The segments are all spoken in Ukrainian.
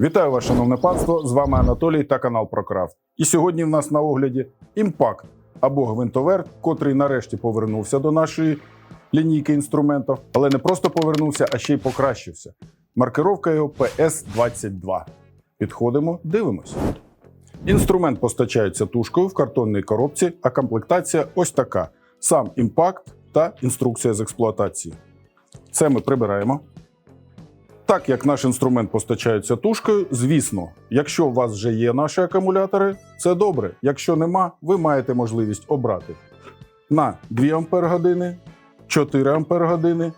Вітаю вас, шановне панство! З вами Анатолій та канал ProCraft. І сьогодні в нас на огляді імпакт або гвинтоверт, котрий нарешті повернувся до нашої лінійки інструментів, але не просто повернувся, а ще й покращився. Маркировка його PS22. Підходимо, дивимось. Інструмент постачається тушкою в картонній коробці, а комплектація ось така: сам імпакт та інструкція з експлуатації. Це ми прибираємо. Так як наш інструмент постачається тушкою, звісно, якщо у вас вже є наші акумулятори, це добре. Якщо нема, ви маєте можливість обрати на 2 Ампер години, 4 Ампер години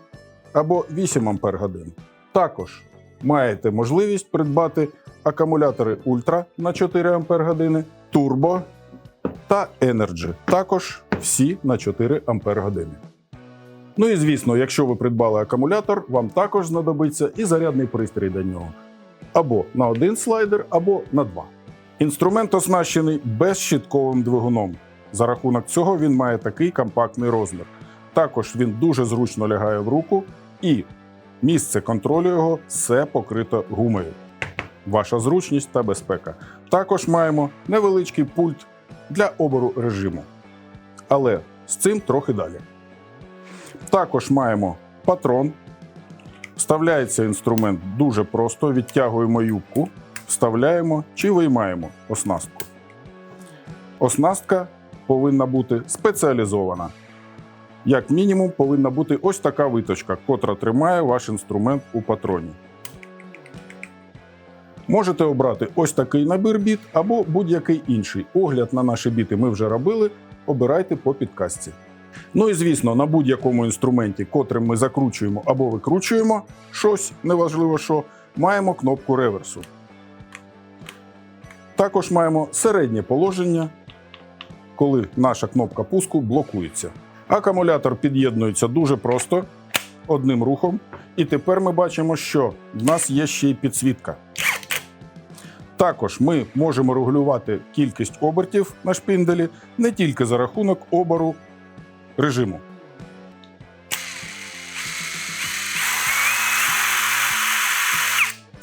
або 8 Ампер годин. Також маєте можливість придбати акумулятори Ультра на 4 Ампер години, Turbo та Energy. Також всі на 4 Ампер години. Ну і звісно, якщо ви придбали акумулятор, вам також знадобиться і зарядний пристрій до нього. Або на один слайдер, або на два. Інструмент оснащений безщітковим двигуном. За рахунок цього він має такий компактний розмір. Також він дуже зручно лягає в руку, і місце контролю його все покрито гумою. Ваша зручність та безпека. Також маємо невеличкий пульт для обору режиму. Але з цим трохи далі. Також маємо патрон. Вставляється інструмент дуже просто. Відтягуємо юбку, вставляємо чи виймаємо оснастку. Оснастка повинна бути спеціалізована. Як мінімум, повинна бути ось така виточка, котра тримає ваш інструмент у патроні. Можете обрати ось такий набір біт або будь-який інший. Огляд на наші біти ми вже робили. Обирайте по підказці. Ну і звісно, на будь-якому інструменті, котрим ми закручуємо або викручуємо щось, неважливо що, маємо кнопку реверсу. Також маємо середнє положення, коли наша кнопка пуску блокується. Акумулятор під'єднується дуже просто одним рухом. І тепер ми бачимо, що в нас є ще й підсвітка. Також ми можемо регулювати кількість обертів на шпинделі не тільки за рахунок оберу режиму.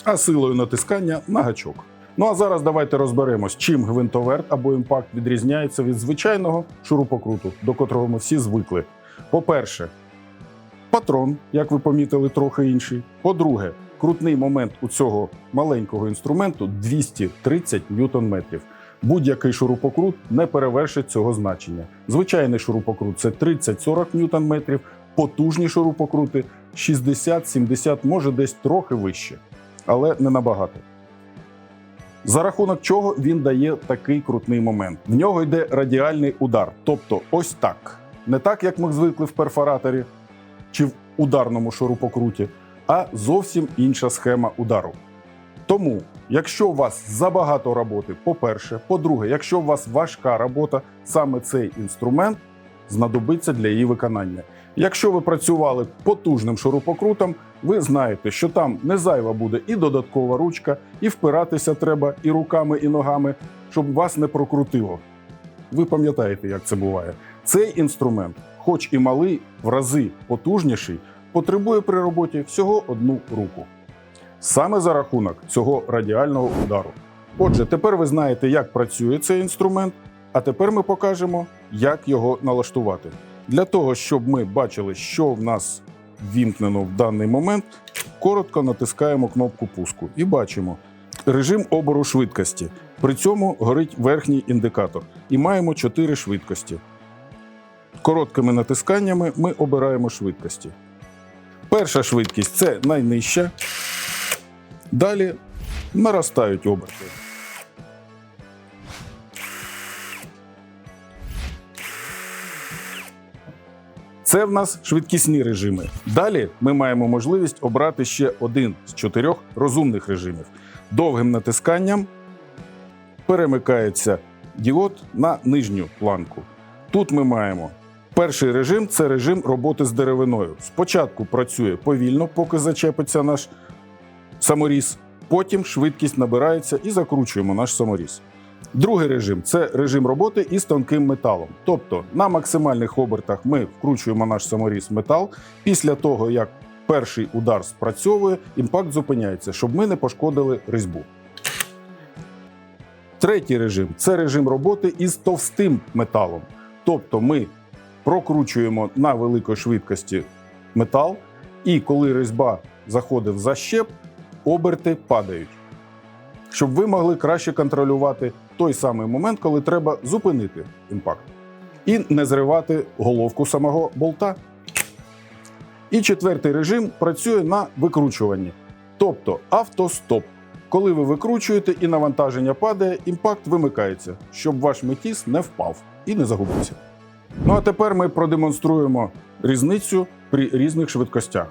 А силою натискання на гачок. Ну а зараз давайте розберемось, чим гвинтоверт або імпакт відрізняється від звичайного шурупокруту, до котрого ми всі звикли. По-перше, патрон, як ви помітили, трохи інший. По-друге, крутний момент у цього маленького інструменту 230 ньютон-метрів. Будь-який шурупокрут не перевершить цього значення. Звичайний шурупокрут це 30-40 ньютон-метрів, потужні шурупокрути 60-70, може десь трохи вище, але не набагато. За рахунок чого він дає такий крутний момент. В нього йде радіальний удар, тобто ось так. Не так, як ми звикли в перфораторі чи в ударному шурупокруті, а зовсім інша схема удару. Тому, якщо у вас забагато роботи, по-перше, по-друге, якщо у вас важка робота, саме цей інструмент знадобиться для її виконання. Якщо ви працювали потужним шурупокрутом, ви знаєте, що там не зайва буде і додаткова ручка, і впиратися треба і руками, і ногами, щоб вас не прокрутило. Ви пам'ятаєте, як це буває. Цей інструмент, хоч і малий, в рази потужніший, потребує при роботі всього одну руку. Саме за рахунок цього радіального удару. Отже, тепер ви знаєте, як працює цей інструмент, а тепер ми покажемо, як його налаштувати. Для того, щоб ми бачили, що в нас вімкнено в даний момент, коротко натискаємо кнопку пуску і бачимо режим обору швидкості. При цьому горить верхній індикатор і маємо 4 швидкості. Короткими натисканнями ми обираємо швидкості. Перша швидкість це найнижча. Далі наростають оберти. Це в нас швидкісні режими. Далі ми маємо можливість обрати ще один з чотирьох розумних режимів. Довгим натисканням перемикається діод на нижню планку. Тут ми маємо перший режим це режим роботи з деревиною. Спочатку працює повільно, поки зачепиться наш саморіз. Потім швидкість набирається і закручуємо наш саморіз. Другий режим це режим роботи із тонким металом. Тобто на максимальних обертах ми вкручуємо наш саморіз в метал. Після того, як перший удар спрацьовує, імпакт зупиняється, щоб ми не пошкодили різьбу. Третій режим це режим роботи із товстим металом. Тобто ми прокручуємо на великій швидкості метал, і коли різьба заходить в защеп, оберти падають. Щоб ви могли краще контролювати той самий момент, коли треба зупинити імпакт і не зривати головку самого болта. І четвертий режим працює на викручуванні, тобто автостоп. Коли ви викручуєте і навантаження падає, імпакт вимикається, щоб ваш метіс не впав і не загубився. Ну а тепер ми продемонструємо різницю при різних швидкостях.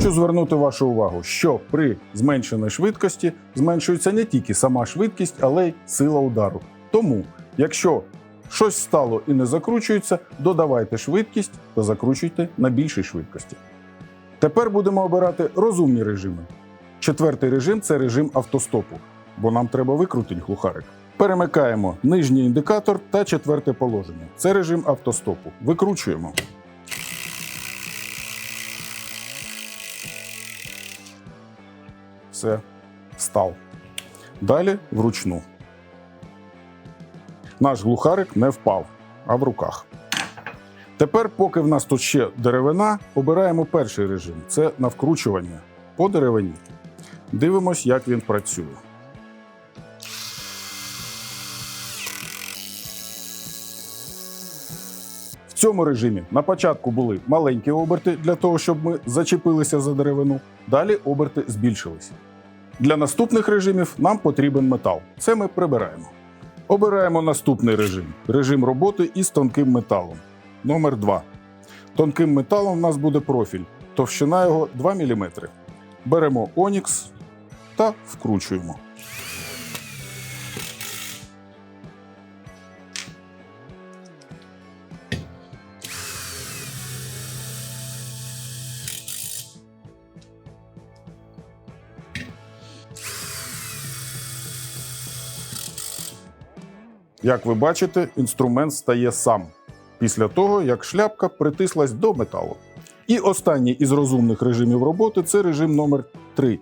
Хочу звернути вашу увагу, що при зменшеній швидкості зменшується не тільки сама швидкість, але й сила удару. Тому, якщо щось стало і не закручується, додавайте швидкість та закручуйте на більшій швидкості. Тепер будемо обирати розумні режими. Четвертий режим це режим автостопу, бо нам треба викрутити глухарик. Перемикаємо нижній індикатор та четверте положення. Це режим автостопу. Викручуємо. Все, став. Далі вручну. Наш глухарик не впав, а в руках. Тепер, поки в нас тут ще деревина, обираємо перший режим це на вкручування по деревині. Дивимось, як він працює. В цьому режимі на початку були маленькі оберти для того, щоб ми зачепилися за деревину. Далі оберти збільшились. Для наступних режимів нам потрібен метал. Це ми прибираємо. Обираємо наступний режим режим роботи із тонким металом. Номер 2. Тонким металом у нас буде профіль. Товщина його 2 мм. Беремо Онікс та вкручуємо. Як ви бачите, інструмент стає сам після того, як шляпка притислась до металу. І останній із розумних режимів роботи це режим номер 3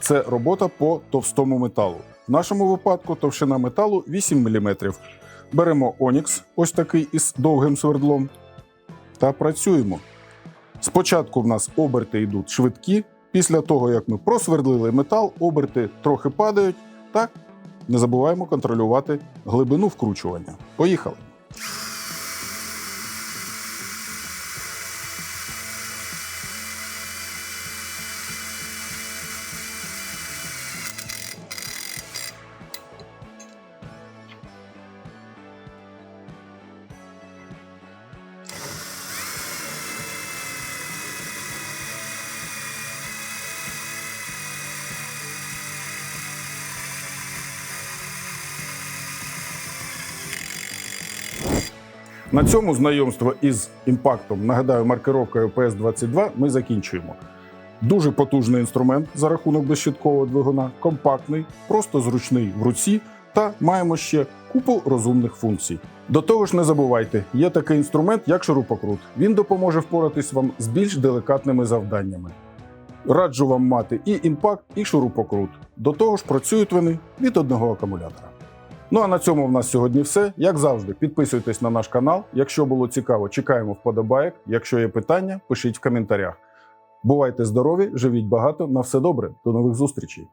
Це робота по товстому металу. В нашому випадку товщина металу 8 мм. Беремо Онікс, ось такий із довгим свердлом, та працюємо. Спочатку в нас оберти йдуть швидкі. Після того, як ми просвердлили метал, оберти трохи падають. Так, не забуваємо контролювати глибину вкручування. Поїхали! На цьому знайомство із імпактом, нагадаю, маркировкою PS22 ми закінчуємо. Дуже потужний інструмент за рахунок безщиткового двигуна, компактний, просто зручний в руці та маємо ще купу розумних функцій. До того ж, не забувайте, є такий інструмент, як шурупокрут. Він допоможе впоратись вам з більш деликатними завданнями. Раджу вам мати і імпакт, і шурупокрут. До того ж, працюють вони від одного акумулятора. Ну а на цьому в нас сьогодні все. Як завжди, підписуйтесь на наш канал. Якщо було цікаво, чекаємо вподобайок. Якщо є питання, пишіть в коментарях. Бувайте здорові, живіть багато, на все добре. До нових зустрічей!